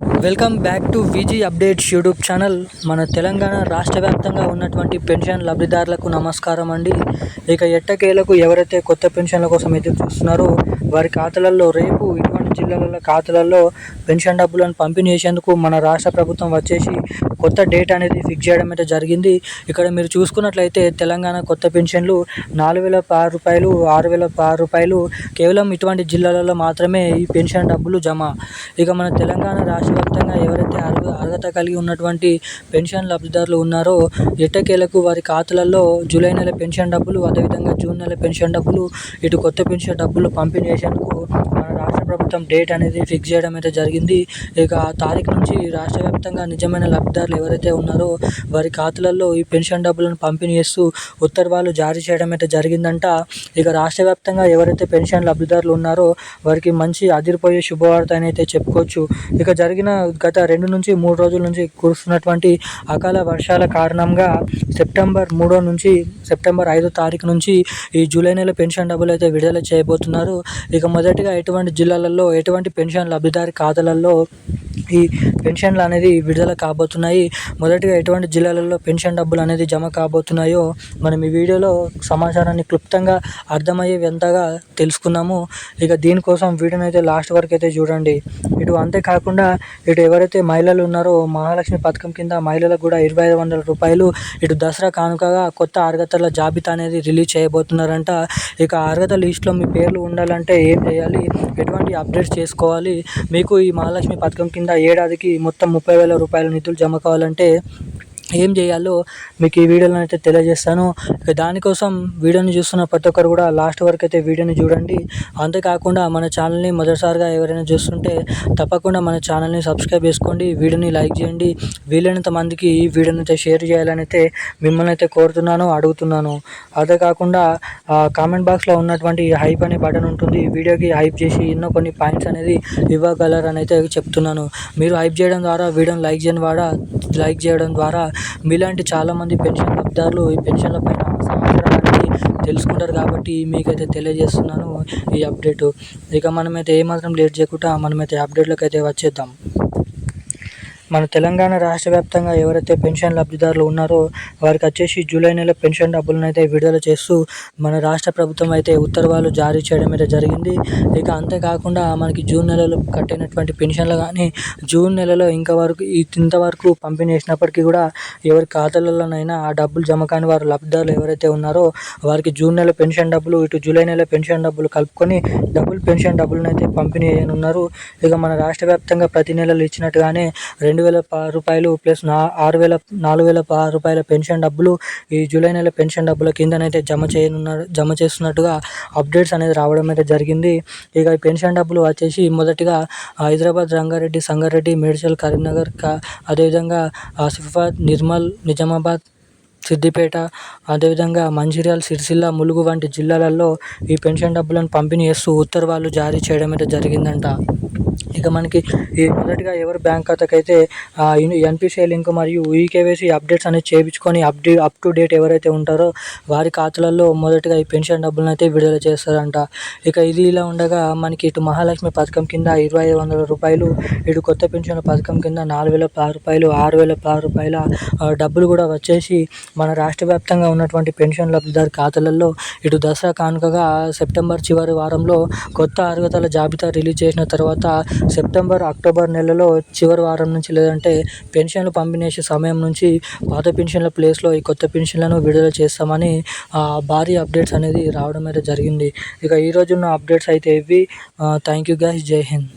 Welcome back to Viji updates YouTube channel. మన తెలంగాణ రాష్ట్ర వ్యాప్తంగా ఉన్నటువంటి పెన్షన్ లబ్ధిదారులకు నమస్కారం అండి. ఇక ఎట్టకేలకు ఎవరైతే కొత్త పెన్షన్ల కోసం ఎదురు చూస్తున్నారో వారి ఖాతాలలో రేపు ఇటువంటి జిల్లాల ఖాతాలలో పెన్షన్ డబ్బులను పంపిణీ చేసేందుకు మన రాష్ట్ర ప్రభుత్వం వచ్చేసి కొత్త డేట్ అనేది ఫిక్స్ చేయడం అయితే జరిగింది. ఇక్కడ మీరు చూసుకున్నట్లయితే తెలంగాణ కొత్త పెన్షన్లు నాలుగు వేల ఆరు రూపాయలు ఆరు వేల ఆరు రూపాయలు. కేవలం ఇటువంటి జిల్లాలలో మాత్రమే ఈ పెన్షన్ డబ్బులు జమ. ఇక మన తెలంగాణ రాష్ట్ర వ్యాప్తంగా ఎవరైతే అర్హత అర్హత కలిగి ఉన్నటువంటి పెన్షన్ లబ్ధిదారులు ఉన్నారో ఎట్టకేలకు వారి ఖాతాలలో జూలై నెల పెన్షన్ డబ్బులు అదేవిధంగా జూన్ నెల పెన్షన్ డబ్బులు ఇటు కొత్త పెన్షన్ డబ్బులు పంపిణీ చేసేందుకు మన రాష్ట్ర ప్రభుత్వం డేట్ అనేది ఫిక్స్ చేయడం అయితే జరిగింది. ఇక ఆ తారీఖు నుంచి రాష్ట్ర వ్యాప్తంగా నిజమైన లబ్ధిదారులు ఎవరైతే ఉన్నారో వారి ఖాతాలలో ఈ పెన్షన్ డబ్బులను పంపిణీ చేస్తూ ఉత్తర్వులు జారీ చేయడం అయితే జరిగిందంట. ఇక రాష్ట్ర వ్యాప్తంగా ఎవరైతే పెన్షన్ లబ్ధిదారులు ఉన్నారో వారికి మంచి అదిరిపోయే శుభవార్త అని అయితే చెప్పుకోవచ్చు. ఇక జరిగిన గత రెండు నుంచి మూడు రోజుల నుంచి కురుస్తున్నటువంటి అకాల వర్షాల కారణంగా సెప్టెంబర్ మూడో నుంచి సెప్టెంబర్ ఐదో తారీఖు నుంచి ఈ జూలై నెల పెన్షన్ డబ్బులు అయితే విడుదల చేయబోతున్నారు. ఇక మొదటిగా ఎటువంటి జిల్లాలలో ఎటువంటి పెన్షన్ లబ్ధిదారి ఖాతాలలో ఈ పెన్షన్లు అనేది విడుదల కాబోతున్నాయి. మొదటిగా ఎటువంటి జిల్లాలలో పెన్షన్ డబ్బులు అనేది జమ కాబోతున్నాయో మనం ఈ వీడియోలో సమాచారాన్ని క్లుప్తంగా అర్థమయ్యే వింతగా తెలుసుకున్నాము ఇక దీనికోసం వీడియోని అయితే లాస్ట్ వరకు అయితే చూడండి. ఇటు అంతేకాకుండా ఇటు ఎవరైతే మహిళలు ఉన్నారో మహాలక్ష్మి పథకం కింద మహిళలకు కూడా ఇరవై ఐదు వందల రూపాయలు ఇటు దసరా కానుకగా కొత్త అర్హతల జాబితా అనేది రిలీజ్ చేయబోతున్నారంట. ఇక అర్హత లిస్ట్లో మీ పేర్లు ఉండాలంటే ఏం చేయాలి? ఎటువంటి అప్డేట్స్ చేసుకోవాలి? మీకు ఈ మహాలక్ష్మి పథకం కింద ఏడాదికి మొత్తం ముప్పై వేల రూపాయల నిధులు జమ కావాలంటే ఏం చేయాలో మీకు ఈ వీడియోలో అయితే తెలియజేస్తాను. ఇక దానికోసం వీడియోని చూస్తున్న ప్రతి ఒక్కరు కూడా లాస్ట్ వరకు అయితే వీడియోని చూడండి. అంతేకాకుండా మన ఛానల్ని మొదటిసారిగా ఎవరైనా చూస్తుంటే తప్పకుండా మన ఛానల్ని సబ్స్క్రైబ్ చేసుకోండి వీడియోని లైక్ చేయండి. వీలైనంత మందికి ఈ వీడియోని అయితే షేర్ చేయాలని అయితే మిమ్మల్ని అయితే కోరుతున్నాను అడుగుతున్నాను. అదే కాకుండా కామెంట్ బాక్స్లో ఉన్నటువంటి హైప్ అనే బటన్ ఉంటుంది. వీడియోకి హైప్ చేసి ఎన్నో కొన్ని పాయింట్స్ అనేది ఇవ్వగలరని అయితే చెప్తున్నాను. మీరు హైప్ చేయడం ద్వారా వీడియోని లైక్ చేయడం ద్వారా లైక్ చేయడం ద్వారా మీలాంటి చాలామంది పెన్షన్ లబ్ధిదారులు ఈ పెన్షన్ల పైన సమాచారాన్ని తెలుసుకుంటారు కాబట్టి మీకైతే తెలియజేస్తున్నాను ఈ అప్డేటు. ఇక మనమైతే ఏమాత్రం లేట్ చేయకుండా మనమైతే అప్డేట్లోకి అయితే వచ్చేద్దాం. మన తెలంగాణ రాష్ట్ర వ్యాప్తంగా ఎవరైతే పెన్షన్ లబ్ధిదారులు ఉన్నారో వారికి వచ్చేసి జూలై నెల పెన్షన్ డబ్బులను అయితే విడుదల చేస్తూ మన రాష్ట్ర ప్రభుత్వం అయితే ఉత్తర్వులు జారీ చేయడం అయితే జరిగింది. ఇక అంతేకాకుండా మనకి జూన్ నెలలో కట్టినటువంటి పెన్షన్లు కానీ జూన్ నెలలో ఇంకా వరకు ఇంతవరకు పంపిణీ చేసినప్పటికీ కూడా ఎవరి ఖాతాలలోనైనా ఆ డబ్బులు జమ కాని వారు లబ్ధిదారులు ఎవరైతే ఉన్నారో వారికి జూన్ నెల పెన్షన్ డబ్బులు ఇటు జూలై నెల పెన్షన్ డబ్బులు కలుపుకొని డబుల్ పెన్షన్ డబ్బులను అయితే పంపిణీ చేయనున్నారు. ఇక మన రాష్ట్ర వ్యాప్తంగా ప్రతి నెలలు ఇచ్చినట్టుగానే రెండు వేల రూపాయలు ప్లస్ నా ఆరు వేల నాలుగు వేల రూపాయల పెన్షన్ డబ్బులు ఈ జూలై నెల పెన్షన్ డబ్బుల కిందనైతే జమ చేయనున్నారు జమ చేస్తున్నట్టుగా అప్డేట్స్ అనేది రావడం అయితే జరిగింది. ఇక ఈ పెన్షన్ డబ్బులు వచ్చేసి మొదటిగా హైదరాబాద్ రంగారెడ్డి సంగారెడ్డి మేడ్చల్ కరీంనగర్ అదేవిధంగా ఆసిఫాబాద్ నిర్మల్ నిజామాబాద్ సిద్దిపేట అదేవిధంగా మంచిర్యాల సిరిసిల్ల ములుగు వంటి జిల్లాలలో ఈ పెన్షన్ డబ్బులను పంపిణీ చేస్తూ ఉత్తర్వులు జారీ చేయడం అయితే జరిగిందంట. ఇక మనకి ఈ మొదటిగా ఎవరు బ్యాంక్ ఖాతాకి అయితే ఎన్పిసిఐ లింక్ మరియు ఈకేవైసీ అప్డేట్స్ అనేది చేయించుకొని అప్డేట్ అప్ టు డేట్ ఎవరైతే ఉంటారో వారి ఖాతాలలో మొదటిగా ఈ పెన్షన్ డబ్బులను అయితే విడుదల చేస్తారంట. ఇక ఇది ఇలా ఉండగా మనకి ఇటు మహాలక్ష్మి పథకం కింద ఇరవై ఐదు వందల రూపాయలు ఇటు కొత్త పెన్షన్ పథకం కింద నాలుగు వేల పది రూపాయలు ఆరు వేల పది రూపాయల డబ్బులు కూడా వచ్చేసి మన రాష్ట్ర వ్యాప్తంగా ఉన్నటువంటి పెన్షన్ లబ్ధిదారు ఖాతాలలో ఇటు దసరా కానుకగా సెప్టెంబర్ చివరి వారంలో కొత్త అర్హతల జాబితా రిలీజ్ చేసిన తర్వాత సెప్టెంబర్ అక్టోబర్ నెలలో చివరి వారం నుంచి లేదంటే పెన్షన్లు పంపిణేసే సమయం నుంచి పాత పెన్షన్ల ప్లేస్లో ఈ కొత్త పెన్షన్లను విడుదల చేస్తామని భారీ అప్డేట్స్ అనేది రావడం అయితే జరిగింది. ఇక ఈరోజు ఉన్న అప్డేట్స్ అయితే ఇవి. Thank you guys. జై హింద్.